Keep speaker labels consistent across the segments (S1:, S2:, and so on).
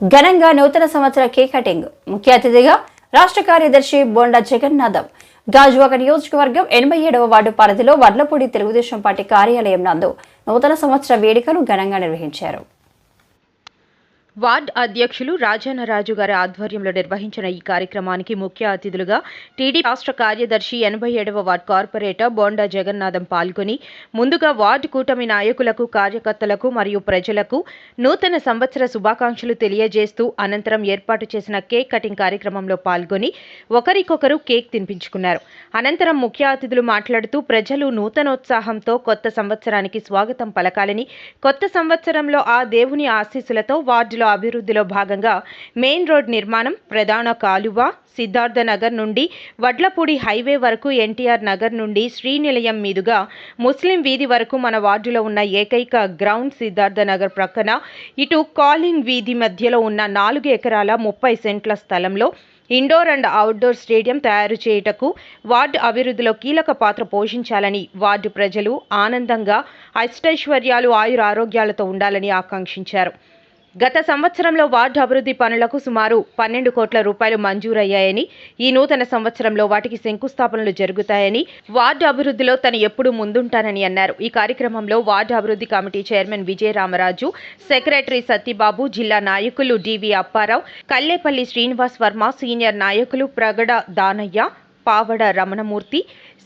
S1: ఘనంగా నూతన సంవత్సర కేక్ కటింగ్. ముఖ్య అతిథిగా రాష్ట్ర కార్యదర్శి బొండా జగన్నాథం. గాజువాక నియోజకవర్గం ఎనభై ఏడవ వార్డు పరిధిలో వడ్లపూడి తెలుగుదేశం పార్టీ కార్యాలయం నందు నూతన సంవత్సర వేడుకలు ఘనంగా నిర్వహించారు.
S2: వార్డ్ అధ్యక్షులు రాజానరాజు గారి ఆధ్వర్యంలో నిర్వహించిన ఈ కార్యక్రమానికి ముఖ్య అతిథులుగా టీడీ రాష్ట్ర కార్యదర్శి ఎనభై ఏడవ వార్డ్ కార్పొరేటర్ బోండా జగన్నాథం పాల్గొని ముందుగా వార్డు కూటమి నాయకులకు కార్యకర్తలకు మరియు ప్రజలకు నూతన సంవత్సర శుభాకాంక్షలు తెలియజేస్తూ అనంతరం ఏర్పాటు చేసిన కేక్ కటింగ్ కార్యక్రమంలో పాల్గొని ఒకరికొకరు కేక్ తినిపించుకున్నారు. అనంతరం ముఖ్య అతిథులు మాట్లాడుతూ ప్రజలు నూతనోత్సాహంతో కొత్త సంవత్సరానికి స్వాగతం పలకాలని కొత్త సంవత్సరంలో ఆ దేవుని ఆశీస్సులతో వార్డులో అభివృద్ధిలో భాగంగా మెయిన్ రోడ్ నిర్మాణం ప్రధాన కాలువ సిద్ధార్థ నగర్ నుండి వడ్లపూడి హైవే వరకు ఎన్టీఆర్ నగర్ నుండి శ్రీనిలయం మీదుగా ముస్లిం వీధి వరకు మన వార్డులో ఉన్న ఏకైక గ్రౌండ్ సిద్ధార్థ నగర్ ప్రక్కన ఇటు కాలింగ్ వీధి మధ్యలో ఉన్న నాలుగు ఎకరాల ముప్పై సెంట్ల స్థలంలో ఇండోర్ అండ్ అవుట్డోర్ స్టేడియం తయారు చేయుటకు వార్డు అభివృద్ధిలో కీలక పాత్ర పోషించాలని వార్డు ప్రజలు ఆనందంగా అష్టైశ్వర్యాలు ఆయుర ఆరోగ్యాలతో ఉండాలని ఆకాంక్షించారు. గత సంవత్సరంలో వార్డు అభివృద్ధి పనులకు సుమారు పన్నెండు కోట్ల రూపాయలు మంజూరయ్యాయని ఈ నూతన సంవత్సరంలో వాటికి శంకుస్థాపనలు జరుగుతాయని వార్డు అభివృద్ధిలో తను ఎప్పుడూ ముందుంటానని అన్నారు. ఈ కార్యక్రమంలో వార్డు అభివృద్ధి committee chairman Vijaya Ramaraju secretary Satyababu జిల్లా నాయకులు డివి అప్పారావు కల్లేపల్లి శ్రీనివాస్ వర్మ సీనియర్ నాయకులు ప్రగడ దానయ్య పావడ రమణమూర్తి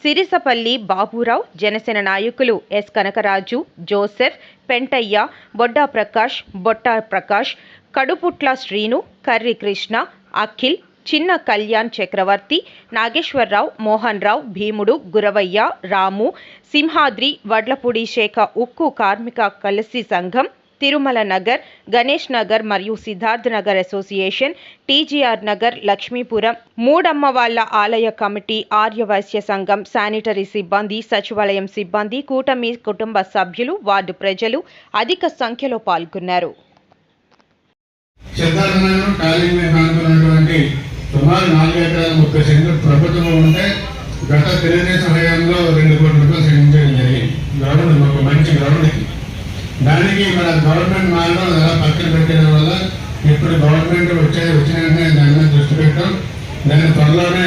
S2: సిరిసపల్లి బాబురావు జనసేన నాయకులు ఎస్. కనకరాజు జోసెఫ్ పెంటయ్య బొడ్డా ప్రకాష్ బొట్టా ప్రకాష్ కడుపుట్ల శ్రీను కర్రి కృష్ణ అఖిల్ చిన్న కళ్యాణ్ చక్రవర్తి నాగేశ్వరరావు మోహన్ రావు భీముడు గురవయ్య రాము సింహాద్రి వడ్లపూడి శాఖ ఉక్కు కార్మిక కలసి సంఘం తిరుమల నగర్ గణేష్ నగర్ మరియు సిద్ధార్థ్ నగర్ అసోసియేషన్ టీజీఆర్ నగర్ లక్ష్మీపురం మూడమ్మ వాళ్ళ ఆలయ కమిటీ ఆర్యవైశ్య సంఘం శానిటరీ సిబ్బంది సచివాలయం సిబ్బంది కూటమి కుటుంబ సభ్యులు వార్డు ప్రజలు అధిక సంఖ్యలో పాల్గొన్నారు.
S3: సుమారు నాలుగు ఎకరాల ముప్పై సెంట్లు ప్రభుత్వంలో ఉంటే గత తెలుగుదేశం హయాంలో రెండు కోట్ల రూపాయలు చెల్లించడం జరిగింది. గ్రౌండ్ ఒక మంచి గ్రౌండ్కి దానికి మన గవర్నమెంట్ మాత్రం అలా పక్కన పెట్టడం వల్ల ఇప్పుడు గవర్నమెంట్ వచ్చే వచ్చిన వెంటనే దాని మీద దృష్టి పెట్టాం. దాని త్వరలోనే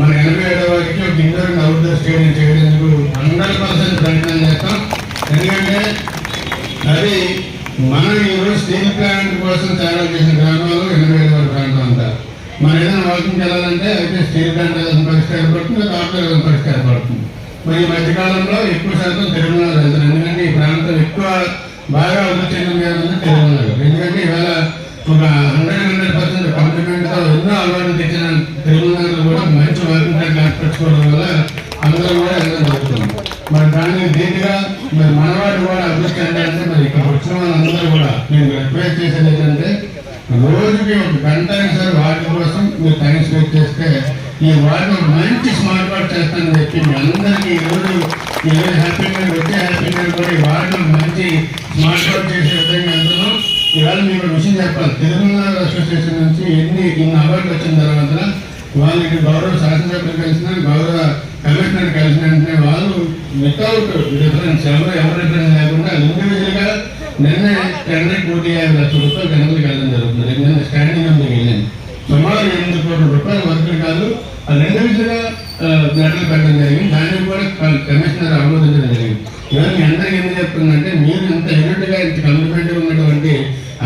S3: మన ఎనభై ఏడవ వారికి ఒక ఇండోర్ అవుట్డోర్ స్టేడియం చేయడానికి హండ్రెడ్ పర్సెంట్ ప్రయత్నం చేస్తాం. ఎందుకంటే అది మనం ఈరోజు స్టీల్ ప్లాంట్ కోసం తయారు చేసిన గ్రామాలు ఎనభై ఐదు వరకు ప్రాంతం అంతా. మనం ఏదైనా వాకింగ్ వెళ్ళాలంటే అయితే స్టీల్ ప్లాంట్ ఏదైనా పరిష్కారం పడుతుంది కాపులు ఏదైనా పరిష్కారం మరి ఈ మధ్యకాలంలో ఎక్కువ శాతం తిరుమల వెళ్తారు. ఎందుకంటే ఈ ప్రాంతం ఎక్కువ బాగా అభివృద్ధి చెందిన తిరుమల ఎందుకంటే ఇవాళ ఒక హండ్రెడ్ హండ్రెడ్ పర్సెంట్ కాంప్లిమెంట్తో ఎన్నో అవార్డులు తెచ్చిన తిరుమల కూడా మంచి వాకింగ్ ఏర్పరచుకోవడం వల్ల అందరూ కూడా వెళ్ళడం మరి దానికి దీనిగా మరి మనవాడు కూడా అభివృద్ధి మరి ఇక్కడ వచ్చిన వాళ్ళందరూ కూడా నేను రిక్వెస్ట్ చేసేది ఏంటంటే రోజుకి ఒక గంట సార్ సరే వాటి కోసం మీరు టైం స్పెండ్ చేస్తే ఈ వాటిని మంచి స్మార్ట్ వర్క్ చేస్తానని చెప్పి మీ అందరికీ ఈరోజు రోజు ఈ వచ్చే కూడా ఈ మంచి స్మార్ట్ వర్క్ చేసే విధంగా ఇవాళ మీకు విషయం చెప్పాలి. తిరుమల అసోసియేషన్ నుంచి ఎన్ని ఇన్ని అవార్డులు వచ్చిన తర్వాత వాళ్ళకి గౌరవ శాసనసభ్యులు కలిసిన గౌరవ కమిషనర్ కలిసిన వాళ్ళు వితౌట్ డిఫరెన్స్ ఎవరు ఎవరు లేకుండా ఇండివిజువల్ నిన్న టెండర్ కోటి యాభై లక్షల రూపాయలు టెండర్కి వెళ్ళడం జరుగుతుంది. నిన్న స్టాండింగ్ ఉంది వెళ్ళింది సుమారు ఎనిమిది కోట్ల రూపాయలు ఇండివిజువల్ పెట్టడం జరిగింది. దాన్ని కూడా కమిషనర్ ఆమోదించడం జరిగింది. ఇవన్నీ మీ అందరికీ ఎందుకు చెప్తుందంటే మీరు ఇంత యూనిట్ ఇంత కమిట్మెంట్ ఉన్నటువంటి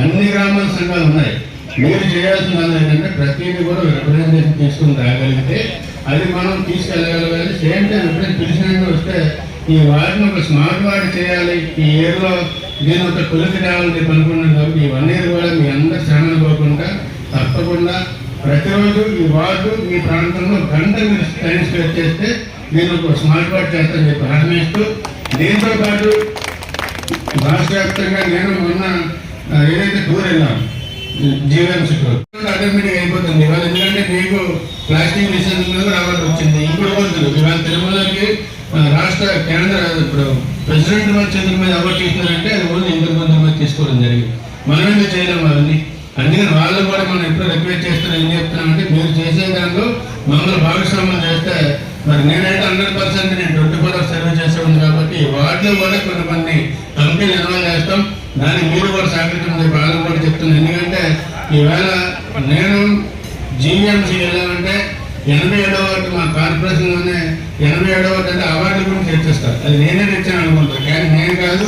S3: అన్ని గ్రామాల సంఘాలు ఉన్నాయి. మీరు చేయాల్సిన ఏంటంటే ప్రతిదీ కూడా రిప్రజెంటేషన్ తీసుకుని రాగలిగితే అది మనం తీసుకెళ్ళగలగాలి. సేమ్ టైం ఎప్పుడైనా పిలిచినట్టు వస్తే ఈ వార్డును ఒక స్మార్ట్ వార్డ్ చేయాలి. ఈ ఇయర్లో దీని ఒక కొలికి రావాలని చెప్పి అనుకున్నాం కాబట్టి ఇవన్నీ కూడా మీ అందరు శ్రమను పోకుండా తప్పకుండా ప్రతిరోజు ఈ వార్డు ఈ ప్రాంతంలో గంట మీరు టైం స్పెండ్ చేస్తే నేను ఒక స్మార్ట్ వార్డ్ చేస్తాను చెప్పి హామీస్తూ దీంతో పాటు రాష్ట్ర వ్యాప్తంగా నేను మొన్న ఏదైతే టూర్ వెళ్ళాను జీవన్స్ ఆటోమేటిక్ అయిపోతుంది. ఇవాళ ఎందుకంటే మీకు ప్లాస్టిక్ మిషన్ రావాల్సి వచ్చింది. ఇంకోటి పోతుంది ఇవాళ తిరుమలకి రాష్ట్ర కేంద్ర ఇప్పుడు ప్రెసిడెంట్ చంద్ర మీద అవార్డు ఇస్తున్నారంటే అది ఓన్లీ ఇంటర్ మంత్రి మీద తీసుకోవడం జరిగింది. మనమే చేయలేం చేయలేము అవన్నీ అన్ని వాళ్ళు కూడా మనం ఎప్పుడు రిక్వెస్ట్ చేస్తున్నాం ఏం చెప్తున్నామంటే మీరు చేసే దాంట్లో మమ్మల్ని భాగస్వామ్యం చేస్తే మరి నేనైతే హండ్రెడ్ పర్సెంట్ నేను ట్వంటీ ఫోర్ అవర్స్ సర్వీస్ చేస్తాను కాబట్టి వాటిలో కూడా కొన్ని కొన్ని కంపెనీలు ఇన్వాల్వ్ చేస్తాం. దానికి మీరు కూడా సహకరించడం వాళ్ళని కూడా చెప్తున్నాను. ఎందుకంటే
S4: ఈవేళ నేను జీవీఎంసీ వెళ్ళాలంటే ఎనభై ఏడవ వార్డు మా కార్పొరేషన్లోనే ఎనభై ఏడవ వార్డు అంటే అవార్డు గురించి చర్చిస్తారు. అది నేనే తెచ్చాను అనుకుంటాను కానీ నేను కాదు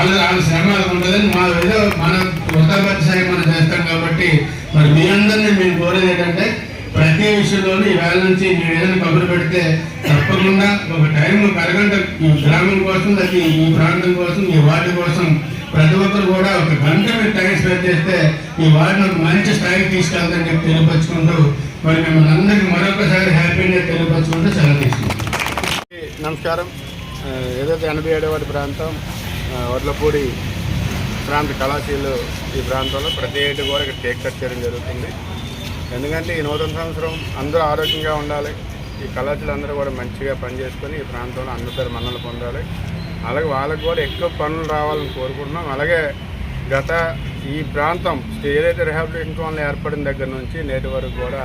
S4: వాళ్ళ వాళ్ళ శ్రమ ఉండదని ఉంటుందని మా ఏదో మన వృత్తాపత్తి మనం చేస్తాం కాబట్టి మరి మీ అందరినీ మేము కోరేది ఏంటంటే ప్రతి విషయంలోనూ ఈవేళ నుంచి మీరు ఏదైనా కబురు పెడితే తప్పకుండా ఒక టైం ఒక అరగంట ఈ గ్రామం కోసం లేకపోతే ఈ ప్రాంతం కోసం ఈ వార్డు కోసం ప్రతి ఒక్కరు కూడా ఒక గంట మీరు టైం స్పెండ్ చేస్తే ఈ వార్డును ఒక మంచి స్థాయికి తీసుకెళ్తారని చెప్పి తెలియపరుచుకుంటూ మరి మిమ్మల్ని అందరికీ మరొకసారి హ్యాపీగా తెలియపరచుకుంటూ సెలవు తీసుకుంటాం
S3: నమస్కారం. ఏదైతే ఎనభై ఏడవ ప్రాంతం వడ్లపూడి ప్రాంత కళాశీలు ఈ ప్రాంతంలో ప్రతి ఏటి కూడా ఇక్కడ కేక్ కట్ చేయడం జరుగుతుంది. ఎందుకంటే ఈ నూతన సంవత్సరం అందరూ ఆరోగ్యంగా ఉండాలి. ఈ కళాశీలు అందరూ కూడా మంచిగా పనిచేసుకొని ఈ ప్రాంతంలో అందరి మన్నలు పొందాలి. అలాగే వాళ్ళకు కూడా ఎక్కువ పనులు రావాలని కోరుకుంటున్నాం. అలాగే గత ఈ ప్రాంతం ఏదైతే రిహాబిలిటేషన్ కాలనీ ఏర్పడిన దగ్గర నుంచి నేటి వరకు కూడా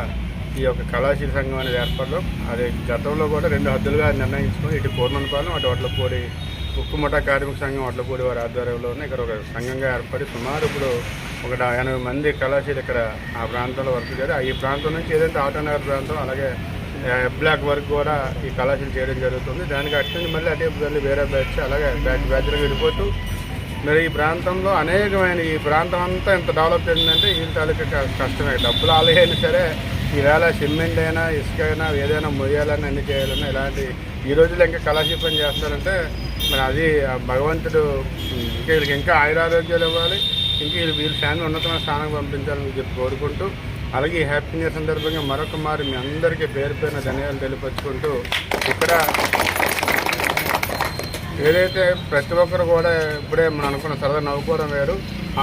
S3: ఈ యొక్క కళాశీల సంఘం అనేది ఏర్పడడం అది గతంలో కూడా రెండు హద్దులుగా నిర్ణయించుకొని ఇటు పూర్ణపాలెం అటు వడ్లపూడి ఉక్కుముఠ కార్మిక సంఘం వడ్లపూడి వారి ఆధ్వర్యంలోనే ఇక్కడ ఒక సంఘంగా ఏర్పడి సుమారు ఇప్పుడు ఒక ఎనభై మంది కళాశీలు ఇక్కడ ఆ ప్రాంతంలో వర్క్ చేయాలి ఈ ప్రాంతం నుంచి ఏదైతే ఆటోనగర్ ప్రాంతం అలాగే బ్లాక్ వర్క్ కూడా ఈ కళాశీలు చేయడం జరుగుతుంది. దానికి అటు నుంచి మళ్ళీ అదే వెళ్ళి వేరే బ్యాచ్ అలాగే బ్యాచ్ బ్యాచ్గా వెళ్ళిపోతూ మరి ఈ ప్రాంతంలో అనేకమైన ఈ ప్రాంతం అంతా ఎంత డెవలప్ చెందిందంటే ఈ తాలూకా క- కష్టమే. డబ్బులు ఆలయైనా సరే ఈవేళ సిమెంట్ అయినా ఇసుక అయినా ఏదైనా మొయ్యాలన్నా అన్ని చేయాలన్నా ఇలాంటి ఈ రోజుల్లో ఇంకా కళాశీ పని చేస్తారంటే మరి అది ఆ భగవంతుడు ఇంకా వీళ్ళకి ఇంకా ఆయురారోగ్యాలు ఇవ్వాలి. ఇంకా వీళ్ళు వీళ్ళ ఫ్యామిలీ ఉన్నతమైన స్థానం పంపించాలని చెప్పి కోరుకుంటూ అలాగే ఈ హ్యాపీ న్యూ సందర్భంగా మరొక మారి మీ అందరికీ పేరు పేరున ధన్యవాదాలు తెలియపరుచుకుంటూ ఇక్కడ ఏదైతే ప్రతి ఒక్కరు కూడా ఇప్పుడే మనం అనుకున్న సరదా నవ్వుకోవడం వేరు.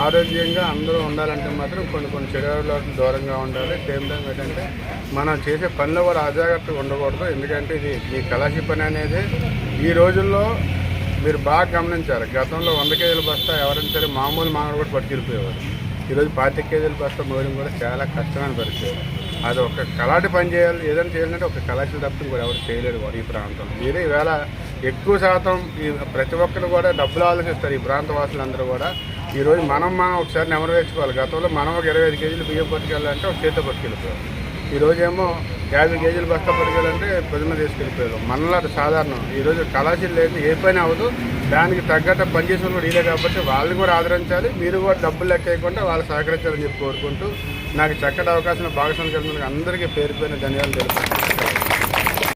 S3: ఆరోగ్యంగా అందరూ ఉండాలంటే మాత్రం కొన్ని కొన్ని చర్యలకు దూరంగా ఉండాలి. సేమ్ టైం ఏంటంటే మనం చేసే పనిలో కూడా అజాగ్రత్తగా ఉండకూడదు. ఎందుకంటే ఇది ఈ కళాశీ పని అనేది. ఈ రోజుల్లో మీరు బాగా గమనించారు. గతంలో వంద కేజీల బస్తా ఎవరైనా సరే మామూలు మానవుడు కూడా పట్టుకెళ్ళిపోయేవారు. ఈరోజు పాతిక కేజీల బస్తా మోయడం కూడా చాలా కష్టమైన పరిస్థితి. అది ఒక కళాటి పని చేయాలి ఏదైనా చేయాలంటే ఒక కళాశాల తప్పని కూడా ఎవరు చేయలేరు కూడా ఈ ప్రాంతం మీరే ఈవేళ ఎక్కువ శాతం ఈ ప్రతి ఒక్కరు కూడా డబ్బులు ఆలోచిస్తారు ఈ ప్రాంత వాసులందరూ కూడా. ఈ రోజు మనం మనం ఒకసారి నెమరు వేసుకోవాలి. గతంలో మనం ఒక ఇరవై ఐదు కేజీలు బియ్యం పట్టుకెళ్ళాలంటే ఒక చేత పట్టుకెళ్ళిపోయాం. ఈరోజేమో యాభై కేజీలు బస్తా పట్టుకెళ్ళాలంటే పొద్దున్న తీసుకెళ్ళిపోయారు మనలా సాధారణం. ఈరోజు కళాశీలు లేదు ఏ పని అవ్వదు. దానికి తగ్గట్టు పనిచేసిన కూడా ఇదే కాబట్టి వాళ్ళని కూడా ఆదరించాలి. మీరు కూడా డబ్బులు లెక్క వేయకుండా వాళ్ళు సహకరించాలని చెప్పి కోరుకుంటూ నాకు చక్కటి అవకాశం భాగస్వామి కలిగినందుకు అందరికీ పేరు పేరున ధన్యవాదాలు తెలుపుతున్నాను.